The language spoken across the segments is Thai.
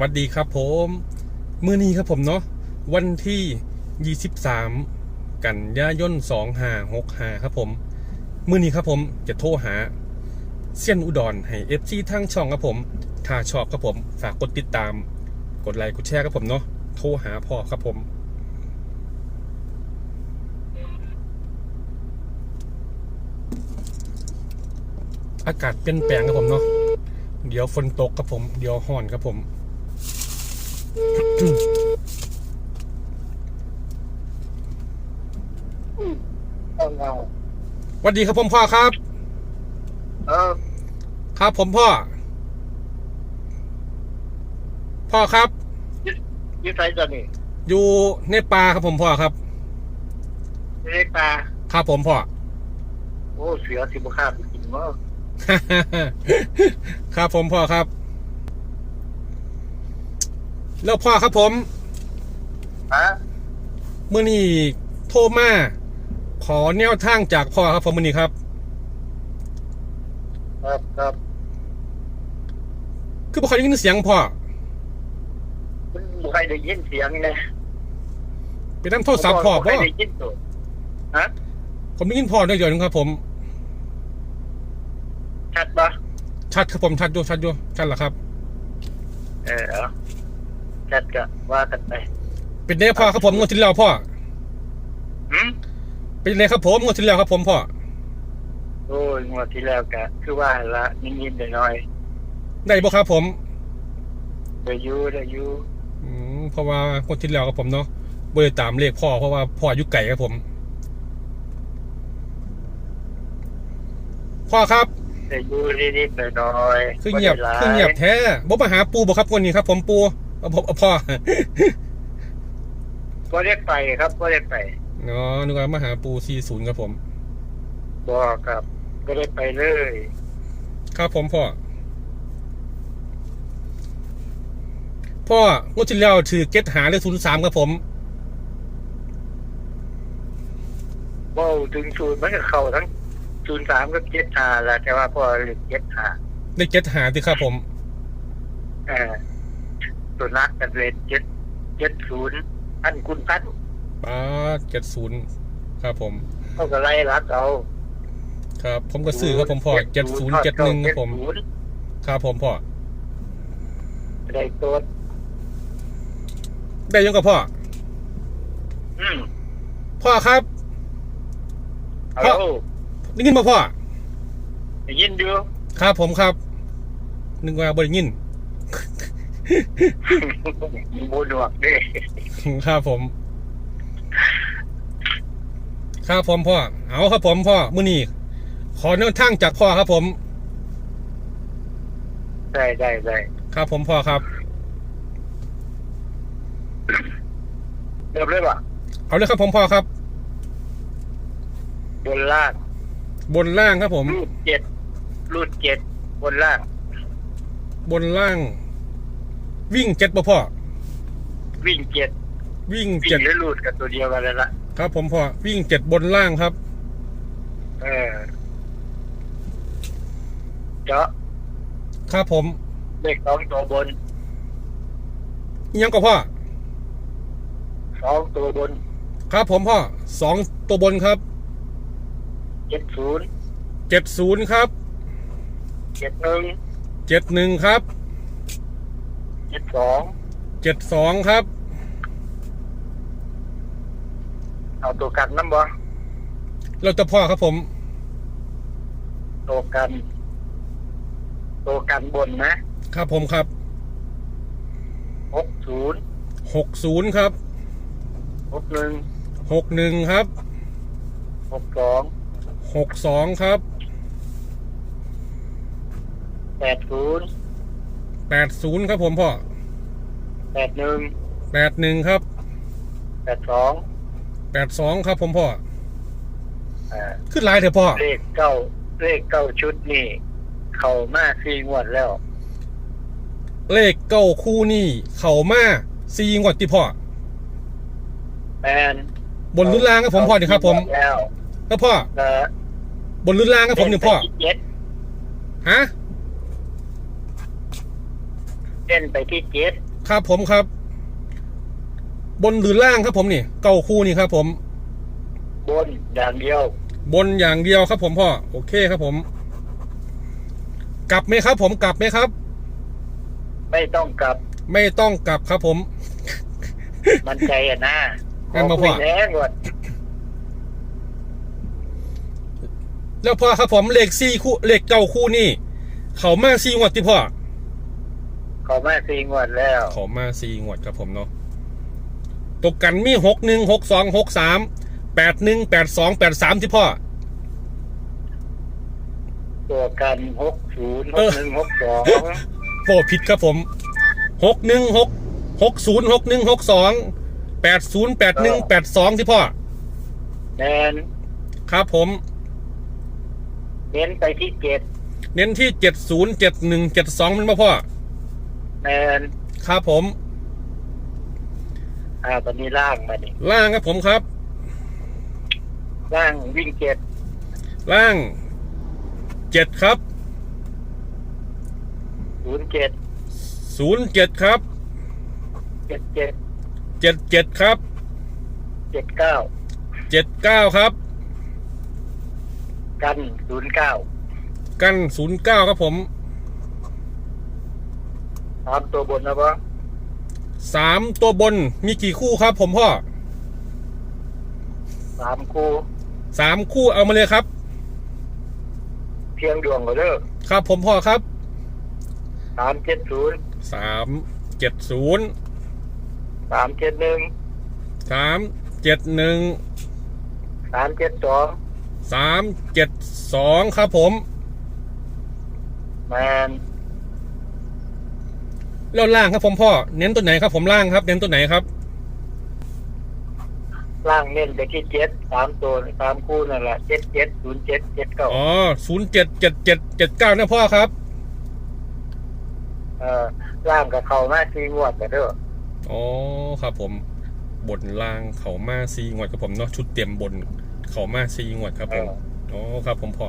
วัสดีครับผมเมื้อนี้ครับผมเนาะวันที่ 23 กันยายน2565ครับผมเมื้อนี้ครับผมจะโทรหาเซียนอุดรให้ FC ทั้งช่องครับผมถ้าชอบครับผมฝากกดติดตาม กดไลค์กดแชร์ครับผมเนาะโทรหาพ่อครับผมอากาศเปลี่ยนแปลงครับผมเนาะ เดี๋ยวฝนตกครับผม เดี๋ยวห่อนครับผม เอาเงา ส วัสดีครับผมพ่อครับ เออครับผมพ่อ พ่อครับ ยี่ไสจะนี่อยู่ในป่าครับผมพ่อครับยี่ไสปลาครับผมพ่อ โอ้เสือสิบข้าไปกินเนาะครับผมพ่อครับ แล้วพ่อครับผม ฮะ เมื่อนี้โทรมา ขอแนวทางจากพ่อครับผมมื่อนี้ครับ ครับครับคือบ่ค่อยได้ยินเสียงพ่อมันบ่ใครได้ยินเสียงไงเป็นน้ำโทรศัพท์พ่อบ่ใครบ่ได้ยินตัวฮะผมได้ยินพ่อด้วยเดียวนึงครับ ผม ชัดปะชัดครับผมชัดอยู่ชัดอยู่ชัดแล้วครับ เออเอาชัดก็ว่ากันไปเป็นไงพ่อครับผมงวดที่แล้วพ่อหืม เป็นไงครับผมงวดที่แล้วครับผมพ่อโอ้ยงวดที่แล้วก็คือว่าละนิดๆหน่อยได้บ่ครับผมๆได้อยู่ได้อยู่อืมเพราะว่างวดที่แล้วครับผมเนาะบ่ได้ตามเลขพ่อเพราะว่าพ่ออยู่ไกลครับผม พ่อครับ ได้อยู่นิดๆหน่อยๆคือเงียบได้หลาคือเงียบแท้บ่มาหาปูบ่ครับวันนี้ครับ ผมปูเอาผมเอาพ่อก็เรียกไปครับก็เรียกไป เนาะนึกว่ามาหาปู40ครับผมบอกครับก็ได้ไปเลย ครับผมพ่อ พ่องวดที่แล้วถือเก็ตหาเลข03ครับผมเว่าถึงศูนย์มันก็เข้าทั้งศูนย์สามกับเจ็ดหาแหละแต่ว่าพอเลือกเจ็ดหาได้เก็ตหาติครับผม เออตัวนักกันเลยเจ็ดเจ็ดศูนย์พันคุณพัน ป้าเจ็ดศูนย์ครับผมเขาก็ไล่รักเอาครับ ผมก็ซื้อครับผมพ่อเจ็ดศูนย์เจ็ดหนึ่งครับผม70ครับผมพ่อได้ตัวได้ยังกับพ่ออืมพ่อครับเอาพ่อได้ยินมาพ่อได้ยินดูครับผมครับ นึกว่าบ่ได้ยินบูดวกเด้ครับผม ครับผมพ่อ เอาครับผมพ่อมื้อนี้ขอแนวทางจากพ่อครับผม ได้ได้ได้ครับ ผมพ่อครับ เริ่มเลยป่ะเอาเลยครับผมพ่อครับ บนล่างบนล่างครับผม รูดเจ็ดรูดเจ็ดบนล่าง บนล่าง วิ่งเจ็ดบ่พ่อ วิ่งเจ็ดวิ่งวิ่เจ็งดหรือรูดกันตัวเดียวกันเลยละ ครับผมพ่อวิ่งเจ็ดบนล่างครับ เออเจาะครับผมเลขสองตัวบนอิหยังกับพ่อ สองตัวบนครับผมพ่อสองตัวบนครับเจ็ดศูนย์เจ็ดศูนย์ครับเจ็ดหนึ่งเจ็ดหนึ่งครับเจ็ดสองเจ็ดสองครับ เอาตัวกันน้ำบ่เราจะพ่อครับผม ตัวกัน ตัวกันบนนะ ครับผมครับ หกศูนย์หกศูนย์ครับ หกหนึ่ง หกหนึ่งครับ หกสอง หกสองครับ แปดศูนย์ แปดศูนย์ครับผมพ่อแปดหนึ่ง แปดหนึ่งครับ แปดสอง แปดสองครับผมพ่ออ่าขึ้นหลายเถอะพ่อ เลขเก้าเลขเก้าชุดนี่ เข้ามาสี่งวดแล้ว เลขเก้าคู่นี่เข่ามาซีงวดที่พ่อ แมนบนรุ่นล่างครับผมพ่อนี่ครับผมแล้วครับพ่อ ก็บนรุ่นล่างครับผมนี่พ่อเจ็ดฮะ เล่นไปที่เจ็ดครับผมครับ บนหรือล่างครับผมนี่เก้าคู่นี่ครับผม บนอย่างเดียว บนอย่างเดียวครับผมพ่อโอเคครับผม กลับไหมครับ ผมกลับไหมครับ ไม่ต้องกลับ ไม่ต้องกลับครับผม มันใจอะนะงั้นมาพ่อคุยแรงก่อนแล้วพ่อครับผมเลขสี่คู่เลขเก้าคู่นี่ เขามาสี่งวดที่พ่อขอมาสี่งวดแล้ว เขามาสี่งวดครับผมเนาะ ตกกันมีหกหนึ่งหกสองหกสามแปดหนึ่งแปดสองแปดสามที่พ่อ ตัวกันหกศูนย์หเอกอหนึ่งหกสองโปผิดครับผมหกหนึ่งหกหกศูนย์หกหนึ่งหกสองแปดศูนย์แปดหนึ่งแปดสองที่พ่อแมนครับผม เน้นไปที่เจ็ดเน้นที่เจ็ดศูนย์เจ็ดหนึ่งเจ็ดสองมันมาพ่อแมนครับผม อ่าตอนนี้ล่างมาดิล่างครับผมครับ ล่างวิ่งเจ็ดล่างเจ็ดครับศูนย์เจ็ดศูนย์เจ็ดครับเจ็ดเจ็ดเจ็ดเจ็ดครับเจ็ดเก้าเจ็ดเก้าครับ กันศูนย์เก้ากันศูนย์เก้าครับผมตามตัวบนนะปะ สามตัวบนมีกี่คู่ครับ ผมพ่อสามคู่สามคู่เอามาเลยครับ เพียงดวงก็เด้อครับ ผมพ่อครับสามเจ็ดศูนย์สามเจ็ดศูนย์สามเจ็ดหนึ่งสามเจ็ดหนึ่งสามเจ็ดสองสามเจ็ดสองครับผม แมน แล้วล่างครับผมพ่อ เน้นตัวไหนครับผมล่างครับ เน้นตัวไหนครับ ล่างเน้นไปที่เจ็ดสามตัวสามคู่นั่นแหละเจ็ดเจ็ดศูนย์เจ็ดเจ็ดเก้าอ๋อศูนย์เจ็ดเจ็ดเจ็ดเจ็ดเก้านะพ่อครับ เออล่างกับเขามาสี่งวดกันเด้ออ๋อครับผมบนล่างเขามาซีงวดครับผมเนาะชุดเตรียมบนเขามาซีงวดครับเอผมออ๋อครับผมพ่อ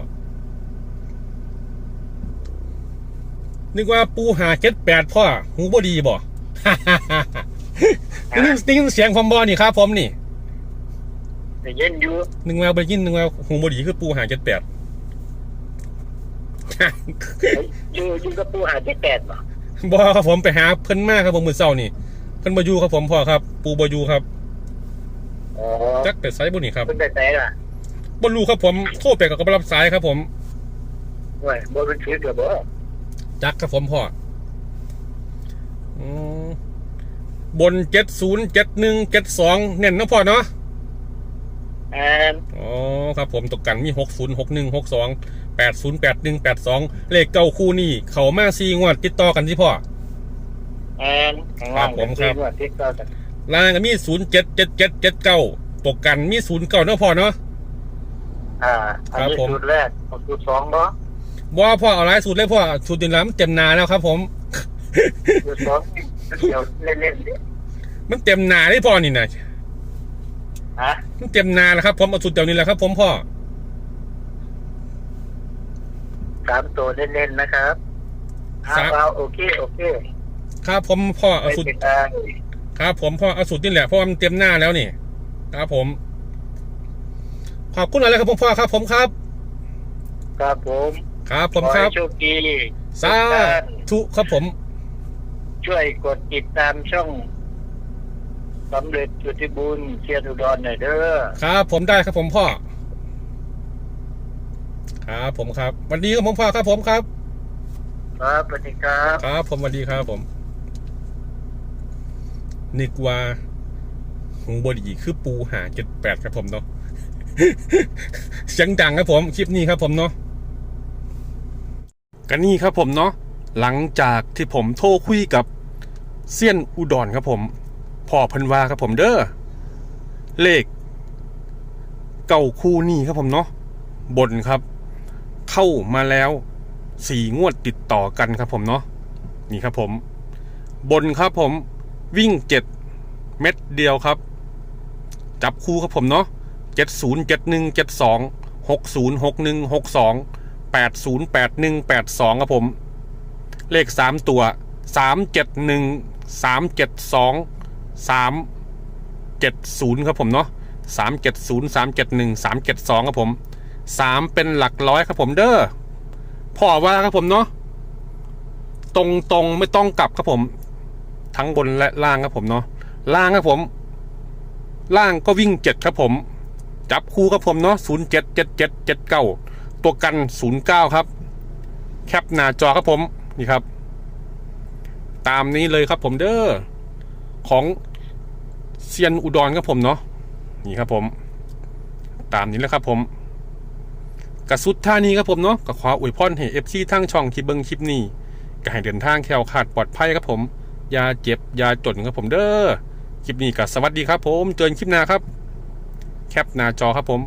นึกว่าปูหาเจ็ดแปดพ่อหูบดีบ่ได้ยินได้ยินเสียงผมบอนี่ครับผมนี่แต่เย็นอยู่นึกว่าไปยินนึกว่าหูบดีคือปูหาเจ็ดแปดอยู่อยู่กับปูหาเจ็ดแปดบ่บอครับผมไปหาเพิ่นมากครับผมมือเศร้านี่เพิ่นบอยูครับผมพ่อครับ ปูบอยูครับอ๋อจักเป็ดไซบุนี่ครับเพิ่นได้แต่ล่ะบอลูครับผมโทรไปกับกรับสายครับผมเว้ยบ่เป็นชื่อเกือบบ่ จักครับผมพ่ออืมบนเจ็ดศูนย์เจ็ดหนึ่งเจ็ดสองเน้นเนาะพ่อเนาะแอนอ๋อครับผมตกกันมีหกศูนย์หกหนึ่งหกสองแปดศูนย์แปดหนึ่งแปดสองเลขเก้าคู่นี่เขามาซีงวดติดต่อกันที่พ่อแอนข้างล่างครับผมครับเป็นว่าที่เก้ากันล่างก็มีศูนย์เจ็ดเจ็ดเจ็ดเจ็ดเก้าตกกันมีศูนย์เก้าเนาะพ่อเนาะอ่า อันครับนี้ผมสูตรแรกเอาสูตรสองบ่ บ่พ่อเอาหลายสูตรเลยพ่อสูตรเดินล้ำเต็มนาแล้วครับ ผม สูตรสองเดี๋ยวเล่นๆดิมันเต็มนาได้พ่อนี่นะฮะมันเต็มนาแล้วครับ ผมเอาสูตรเดียวนี้แหละครับ ผมพ่อสามตัวเล่นๆนะครับสามเอาเอาโอเคโอเคครับ ผมพ่อเอาไม่สูตรเป็นไรครับ ผมพ่อเอาสูตรนี่แหละเพราะว่ามันเต็มหน้าแล้วนี่ครับผมขอบคุณอะไรครับผมพ่อครับ ผมครับ ครับผม ครับผมขอคให้รับโชคดีสาธุครับผม ช่วยกดติดตามช่องสำเร็จจุติบุญเชียร์อุดรหน่อยเด้อครับผมได้ครับผมพ่อ ครับผมครับสวันดีครับผมพ่อครับผมครับ ครับสวัสดีครับ ครับผมสวัสดีครับผมนึกว่าหูบดีคือปูหาเจ็ดแปดครับผมเนาะ เสียงดังครับผม คลิปนี้ครับผมเนาะ กันนี่ครับผมเนาะหลังจากที่ผมโทรคุยกับเซียนอุดรครับผมพ่อพันวาครับผมเด้อเลข เก่าคู่นี่ครับผมเนาะบนครับ เข้ามาแล้วสี่งวดติดต่อกันครับผมเนาะนี่ครับผม บนครับผมวิ่งเจ็ดเม็ดเดียวครับ จับคู่ครับผมเนาะเจ็ดศูนย์เจ็ดหนึ่งเจ็ดสองหกศูนย์หกหนึ่งหกสอง แปดศูนย์แปดหนึ่งแปดสองครับผม เลขสามตัวสามเจ็ดหนึ่งสามเจ็ดสองสามเจ็ดศูนย์ครับผมเนาะสามเจ็ดศูนย์สามเจ็ดหนึ่งสามเจ็ดสองครับผมสามเป็นหลักร้อยครับผมเด้อพ่อว่าครับผมเนาะตรงตรงไม่ต้องกลับครับผม ทั้งบนและล่างครับผมเนาะล่างครับผม ล่างก็วิ่งเจ็ดครับผม จับคู่ครับผมเนาะศูนย์เจ็ดเจ็ดเจ็ดเจ็ดเก้า ตัวกันศูนย์เก้าครับ แคปหน้าจอครับผม นี่ครับ ตามนี้เลยครับผมเด้อ ของเซียนอุดรครับผมเนาะ นี่ครับผม ตามนี้แล้วครับผมกระสุดท่านี้ครับผมเนาะก็ขออวยพรให้เอฟซีทั้งช่องที่เบิ้งคลิปนี้ก็ให้เดินทางแคล้วคลาดปลอดภัยครับผมยาเจ็บยาจนครับผมเด้อ คลิปนี้ก็สวัสดีครับผม เจอกันคลิปหน้าครับ แคปหน้าจอครับผม